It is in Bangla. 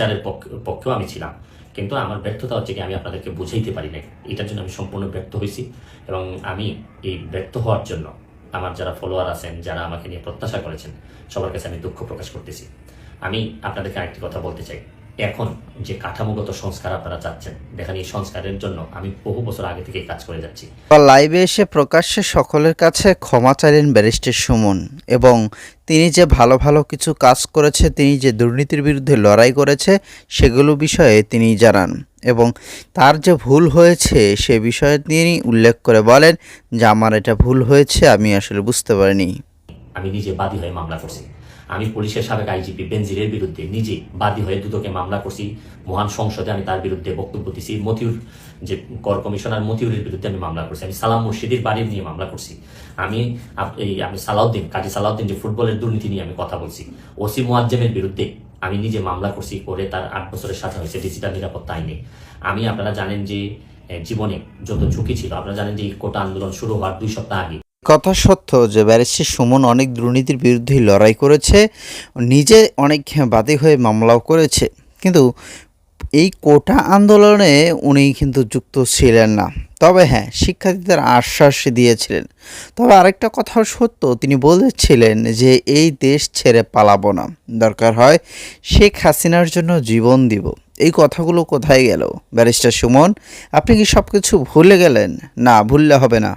বিচারের পক্ষ- পক্ষেও আমি ছিলাম। কিন্তু আমার ব্যর্থতা হচ্ছে কি, আমি আপনাদেরকে বুঝাইতে পারি নাই। এটার জন্য আমি সম্পূর্ণ ব্যর্থ হয়েছি এবং আমি এই ব্যর্থ হওয়ার জন্য আমার যারা ফলোয়ার আছেন, যারা আমাকে নিয়ে প্রত্যাশা করেছেন, সবার কাছে আমি দুঃখ প্রকাশ করতেছি। আমি আপনাদেরকে আরেকটি কথা বলতে চাই। এখন যে কাঠামোগত সংস্কার আপনারা চাচ্ছেন দেখেন এই সংস্কারের জন্য আমি বহু বছর আগে থেকেই কাজ করে যাচ্ছি। লাইভে এসে প্রকাশ্যে সকলের কাছে ক্ষমা চাইলেন ব্যারিস্টার সুমন এবং তিনি যে ভালো ভালো কিছু কাজ করেছে তিনি যে দুর্নীতির বিরুদ্ধে লড়াই করেছে সেগুলো বিষয়ে তিনি জানান এবং তার যে ভুল হয়েছে সে বিষয়ে তিনি উল্লেখ করে বলেন যে আমার এটা ভুল হয়েছে আমি আসলে বুঝতে পারিনি। আমি নিজে বাদী হয়ে মামলা করছি। আমি পুলিশের সাবেক আইজিপি বেনজিরের বিরুদ্ধে নিজে বাদী হয়ে দুদকে মামলা করছি। মহান সংসদে আমি তার বিরুদ্ধে বক্তব্য দিছি। মতিউর যে কর কমিশনার মতিউরের বিরুদ্ধে আমি মামলা করছি। আমি সালাম মুর্শিদির বাড়ির নিয়ে মামলা করছি। আমি এই আমি সালাউদ্দিন, কাজী সালাউদ্দিন যে ফুটবলের দুর্নীতি নিয়ে আমি কথা বলছি, ওসি মোয়াজ্জেমের বিরুদ্ধে আমি নিজে মামলা করছি করে তার আট বছরের সাথে হয়েছে ডিজিটাল নিরাপত্তা আইনে। আমি, আপনারা জানেন যে জীবনে যত ঝুঁকি ছিল, আপনারা জানেন যে কোটা আন্দোলন শুরু হওয়ার দুই সপ্তাহ আগে কথা সত্য যে ব্যারিস্টার সুমন অনেক দুর্নীতির বিরুদ্ধে লড়াই করেছে, নিজে অনেক বাদী হয়ে মামলাও করেছে। কিন্তু এই কোটা আন্দোলনে উনি কিন্তু যুক্ত ছিলেন না। তবে হ্যাঁ শিক্ষার্থীদের আশ্বাস দিয়েছিলেন। তবে আরেকটা কথাও সত্য, তিনি বলেছিলেন যে এই দেশ ছেড়ে পালাবো না। দরকার হয় শেখ হাসিনার জন্য জীবন দিব। এই কথাগুলো কোথায় গেল? ব্যারিস্টার সুমন, আপনি কি সব কিছু ভুলে গেলেন? না, ভুললে হবে না।